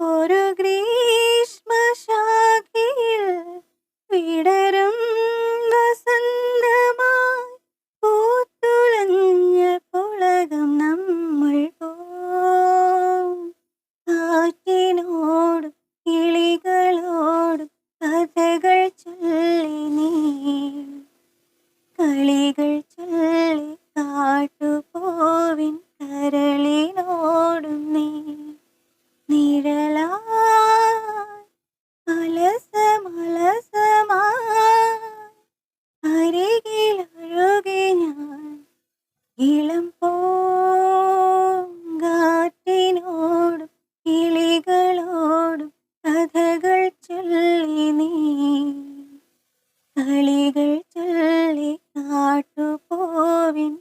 ഒരു ഗ്രീഷ്മശാഖയിൽ വിടരും വസന്തമായി പൂത്തുലഞ്ഞ പുളകം നമ്മൾ കാറ്റിനോടും കിളികളോടും കഥകൾ ചൊല്ലി നീ കളികൾ ഇളം പൂങ്കാറ്റിനോടും കിളികളോടും കഥകൾ ചൊല്ലി നീ. കളികൾ ചൊല്ലി കാട്ടുപോവിൻ